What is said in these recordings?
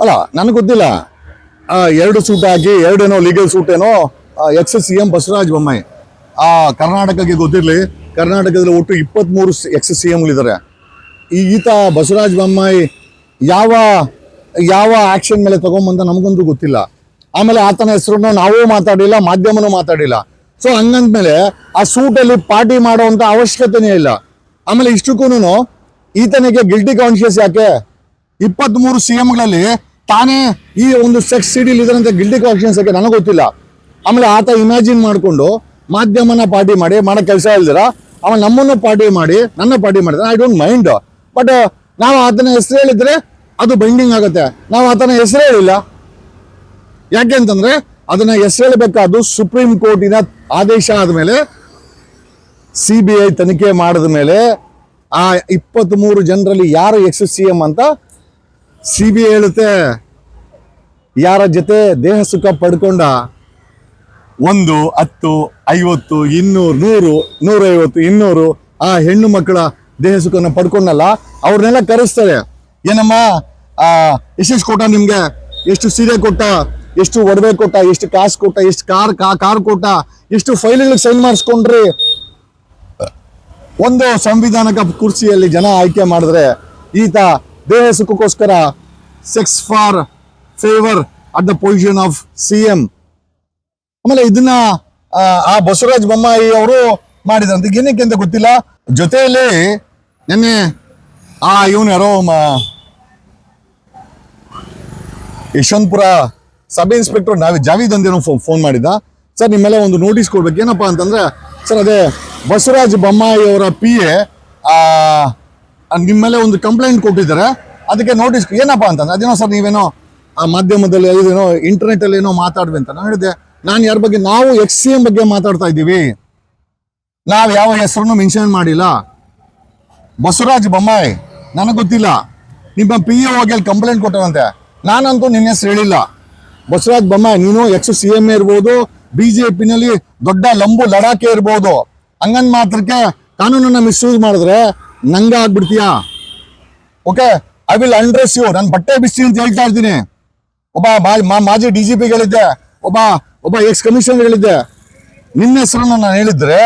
ಅಲ್ಲ, ನನಗೆ ಗೊತ್ತಿಲ್ಲ. ಎರಡು ಸೂಟ್ ಹಾಕಿ ಎರಡೇನೋ ಲೀಗಲ್ ಸೂಟ್ ಏನೋ ex C M Basavaraja Bommai. ಆ, ಕರ್ನಾಟಕಕ್ಕೆ ಗೊತ್ತಿರಲಿ, ಕರ್ನಾಟಕದಲ್ಲಿ ಒಟ್ಟು ಇಪ್ಪತ್ತ್ಮೂರು ಎಕ್ಸ್ ಸಿ ಎಂಗಳಿದ್ದಾರೆ ಈತ ಬಸವರಾಜ ಬೊಮ್ಮಾಯಿ ಯಾವ ಯಾವ ಆ್ಯಕ್ಷನ್ ಮೇಲೆ ತಗೊಂಬಂತ ನಮಗಂತೂ ಗೊತ್ತಿಲ್ಲ. ಆಮೇಲೆ ಆತನ ಹೆಸರನ್ನು ನಾವೂ ಮಾತಾಡಿಲ್ಲ, ಮಾಧ್ಯಮನೂ ಮಾತಾಡಿಲ್ಲ. ಸೊ ಹಂಗಂದ್ಮೇಲೆ ಆ ಸೂಟಲ್ಲಿ ಪಾರ್ಟಿ ಮಾಡೋವಂಥ ಅವಶ್ಯಕತೆನೇ ಇಲ್ಲ. ಆಮೇಲೆ ಇಷ್ಟಕ್ಕೂ ಈತನಿಗೆ ಗಿಲ್ಟಿ ಕಾನ್ಶಿಯಸ್ ಯಾಕೆ? ಇಪ್ಪತ್ಮೂರು ಸಿ ಎಂಗಳಲ್ಲಿ ತಾನೇ ಈ ಒಂದು ಸೆಕ್ಸ್ ಸಿಡಿಲಿ ಇದರಂತೆ ಗಿಲ್ಟಿ ಕಾನ್ಶಿಯಸ್ ಯಾಕೆ ನನಗೆ ಗೊತ್ತಿಲ್ಲ. ಆಮೇಲೆ ಆತ ಇಮ್ಯಾಜಿನ್ ಮಾಡಿಕೊಂಡು ಮಾಧ್ಯಮನ ಪಾರ್ಟಿ ಮಾಡಿ, ಮಾಡೋ ಕೆಲಸ ಇಲ್ದಿರ ಆಮೇಲೆ ನಮ್ಮನ್ನು ಪಾರ್ಟಿ ಮಾಡಿ, ನನ್ನ ಪಾರ್ಟಿ ಮಾಡಿದ್ರೆ ಐ ಡೋಂಟ್ ಮೈಂಡ್ ಬಟ್ ನಾವು ಆತನ ಹೆಸರು ಹೇಳಿದ್ರೆ ಅದು ಬೈಂಡಿಂಗ್ ಆಗುತ್ತೆ. ನಾವು ಆತನ ಹೆಸರು ಹೇಳಿಲ್ಲ. ಯಾಕೆ ಅಂತಂದ್ರೆ ಅದನ್ನ ಹೆಸರು ಹೇಳಬೇಕಾದ್ದು ಸುಪ್ರೀಂ ಕೋರ್ಟಿನ ಆದೇಶ ಆದಮೇಲೆ ಸಿ ಬಿ ಐ ತನಿಖೆ ಮಾಡಿದ ಮೇಲೆ ಆ ಇಪ್ಪತ್ತ್ಮೂರು ಜನರಲ್ಲಿ ಯಾರು ಎಕ್ಸ್ ಸಿ ಎಂ ಅಂತ ಸಿ ಬಿ ಹೇಳುತ್ತೆ, ಯಾರ ಜೊತೆ ದೇಹ ಸುಖ ಪಡ್ಕೊಂಡ ಒಂದು, ಹತ್ತು, ಐವತ್ತು, ಇನ್ನೂರು, ನೂರು, ನೂರೈವತ್ತು, ಇನ್ನೂರು ಆ ಹೆಣ್ಣು ಮಕ್ಕಳ ದೇಹ ಸುಖನ ಪಡ್ಕೊಂಡಲ್ಲ, ಅವ್ರನ್ನೆಲ್ಲ ಕರೆಸ್ತಾರೆ. ಏನಮ್ಮ, ಆ, ಎಷ್ಟೆಷ್ಟು ಕೊಟ್ಟ ನಿಮ್ಗೆ? ಎಷ್ಟು ಸೀರೆ ಕೊಟ್ಟ? ಎಷ್ಟು ಒಡವೆ ಕೊಟ್ಟ? ಎಷ್ಟು ಕಾಸು ಕೊಟ್ಟ? ಎಷ್ಟು ಕಾರ್ ಕಾರ್ ಕೊಟ್ಟ? ಎಷ್ಟು ಫೈಲ್ಗಳಿಗೆ ಸೈನ್ ಮಾಡಿಸ್ಕೊಂಡ್ರಿ? ಒಂದು ಸಂವಿಧಾನಕ ಕುರ್ಸಿಯಲ್ಲಿ ಜನ ಆಯ್ಕೆ ಮಾಡಿದ್ರೆ ಈತ ದೇಹ ಸುಖಕ್ಕೋಸ್ಕರ sex for favour at the position of C M ಆಮೇಲೆ ಇದನ್ನ ಆ, ಬಸವರಾಜ್ ಬೊಮ್ಮಾಯಿ ಅವರು ಮಾಡಿದ್ರಂತೆ. ಏನಕ್ಕೆ ಅಂತ ಗೊತ್ತಿಲ್ಲ. ಜೊತೆಯಲ್ಲಿ ನಿನ್ನೆ ಆ ಇವನು ಯಾರೋ ಯಶವಂತಪುರ ಸಬ್ ಇನ್ಸ್ಪೆಕ್ಟರ್ ನಾವೇ ಜಾವೀದ್ ಫೋನ್ ಫೋನ್ ಮಾಡಿದ್ದ. ಸರ್ ನಿಮ್ಮೆಲ್ಲ ಒಂದು ನೋಟಿಸ್ ಕೊಡ್ಬೇಕು. ಏನಪ್ಪ ಅಂತಂದ್ರೆ ಸರ್ ಅದೇ ಬಸವರಾಜ ಬೊಮ್ಮಾಯಿ ಅವರ ಪಿ ಎ ನಿಮ್ಮೆಲ್ಲ ಒಂದು ಕಂಪ್ಲೇಂಟ್ ಕೊಟ್ಟಿದ್ದಾರೆ. ಅದಕ್ಕೆ ನೋಟಿಸ್ ಏನಪ್ಪ ಅಂತಂದ್ರೆ ಅದೇನೋ ಸರ್ ನೀವೇನೋ ಆ ಮಾಧ್ಯಮದಲ್ಲಿ ಇದೇನೋ ಇಂಟರ್ನೆಟ್ ಅಲ್ಲಿ ಏನೋ ಮಾತಾಡ್ವಿ ಅಂತ ನಾನು ಹೇಳಿದೆ ನಾನು ಯಾರ ಬಗ್ಗೆ ನಾವು ಎಕ್ಸ್ ಸಿ ಎಂ ಬಗ್ಗೆ ಮಾತಾಡ್ತಾ ಇದ್ದೀವಿ. ನಾವು ಯಾವ ಹೆಸರನ್ನು ಮೆನ್ಷನ್ ಮಾಡಿಲ್ಲ. ಬಸವರಾಜ್ ಬೊಮ್ಮಾಯಿ, ನನಗೆ ಗೊತ್ತಿಲ್ಲ. ನಿಮ್ಮ ಪಿ ಇ ಹೋಗಿ ಅಲ್ಲಿ ಕಂಪ್ಲೇಂಟ್ ಕೊಟ್ಟರಂತೆ. ನಾನಂತೂ ನಿನ್ನ ಹೆಸರು ಹೇಳಿಲ್ಲ. ಬಸವರಾಜ್ ಬೊಮ್ಮಾಯಿ, ನೀನು ಎಕ್ಸ್ ಸಿ ಎಂ ಇರ್ಬೋದು ಬಿ ಜೆ ಪಿನಲ್ಲಿ ದೊಡ್ಡ ಲಂಬು ಲಡಾಖೆ ಇರ್ಬೋದು. ಹಂಗಂದ್ ಮಾತ್ರಕ್ಕೆ ಕಾನೂನನ್ನ ಮಿಸ್ಯೂಸ್ ಮಾಡಿದ್ರೆ ನಂಗ ಆಗ್ಬಿಡ್ತೀಯಾ? Okay I will undress you ನಾನು ಬಟ್ಟೆ ಬಿಸಿ ಅಂತ ಹೇಳ್ತಾ ಇದ್ದೀನಿ. ಒಬ್ಬ ಮಾಜಿ ಡಿ ಜಿ ಪಿ ಹೇಳಿದ್ದೆ ಒಬ್ಬ ಒಬ್ಬ ಎಕ್ಸ್ ಕಮಿಷನರ್ ಹೇಳಿದ್ದೆ ನಿನ್ನ ಹೆಸರನ್ನು ನಾನು ಹೇಳಿದ್ರೆ,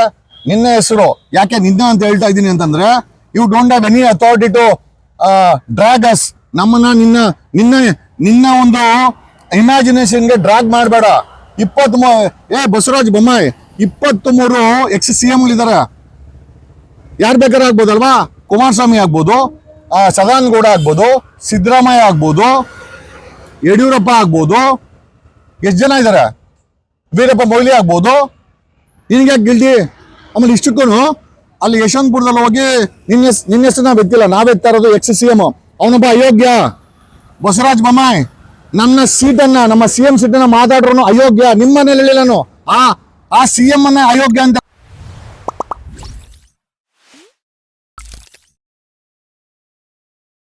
ನಿನ್ನ ಹೆಸರು ಯಾಕೆ ನಿನ್ನ ಅಂತ ಹೇಳ್ತಾ ಇದ್ದೀನಿ ಅಂತಂದ್ರೆ you don't have any authority to drag us ನಮ್ಮನ್ನ ನಿನ್ನ ನಿನ್ನ ನಿನ್ನ ಒಂದು ಇಮ್ಯಾಜಿನೇಷನ್ಗೆ ಡ್ರಾಗ್ ಮಾಡಬೇಡ. ಇಪ್ಪತ್ತ್ ಏ ಬಸವರಾಜ್ ಬೊಮ್ಮಾಯಿ, ಇಪ್ಪತ್ತ್ ಮೂರು ಎಕ್ಸ್ ಸಿ ಎಂ ಇದ್ದಾರೆ ಯಾರು ಬೇಕಾದ್ರೆ ಆಗ್ಬೋದಲ್ವಾ? ಕುಮಾರಸ್ವಾಮಿ ಆಗ್ಬೋದು. ಆ, ಸದಾನಂದ ಗೌಡ ಆಗ್ಬೋದು ಸಿದ್ದರಾಮಯ್ಯ ಆಗ್ಬೋದು ಯಡಿಯೂರಪ್ಪ ಆಗ್ಬೋದು ಎಷ್ಟು ಜನ ಇದ್ದಾರೆ ವೀರಪ್ಪ ಮೊಯ್ಲಿ ಆಗ್ಬೋದು ನಿನಗೆ ಯಾಕೆ ಗಿಲ್ಡಿ ಆಮೇಲೆ ಇಷ್ಟಕ್ಕೂ ಅಲ್ಲಿ ಯಶವಂತಪುರದಲ್ಲಿ ಹೋಗಿ ನಿನ್ನ ನಿನ್ನ ಹೆಸರು ನಾವು ಎತ್ತಿಲ್ಲ ನಾವೆತ್ತಾ ಇರೋದು ಎಕ್ಸ್ ಸಿ ಎಂ ಅವನೊಬ್ಬ ಅಯೋಗ್ಯ. ಬಸವರಾಜ್ ಬೊಮ್ಮಾಯಿ. ನನ್ನ ಸೀಟನ್ನ ನಮ್ಮ ಸಿ ಎಂ ಸೀಟನ್ನು ಮಾತಾಡ್ರು ಅಯೋಗ್ಯ. ನಿಮ್ಮ ಮನೇಲಿ ನಾನು. ಆ ಆ ಸಿ ಎಂ ಅನ್ನ ಅಯೋಗ್ಯ ಅಂತ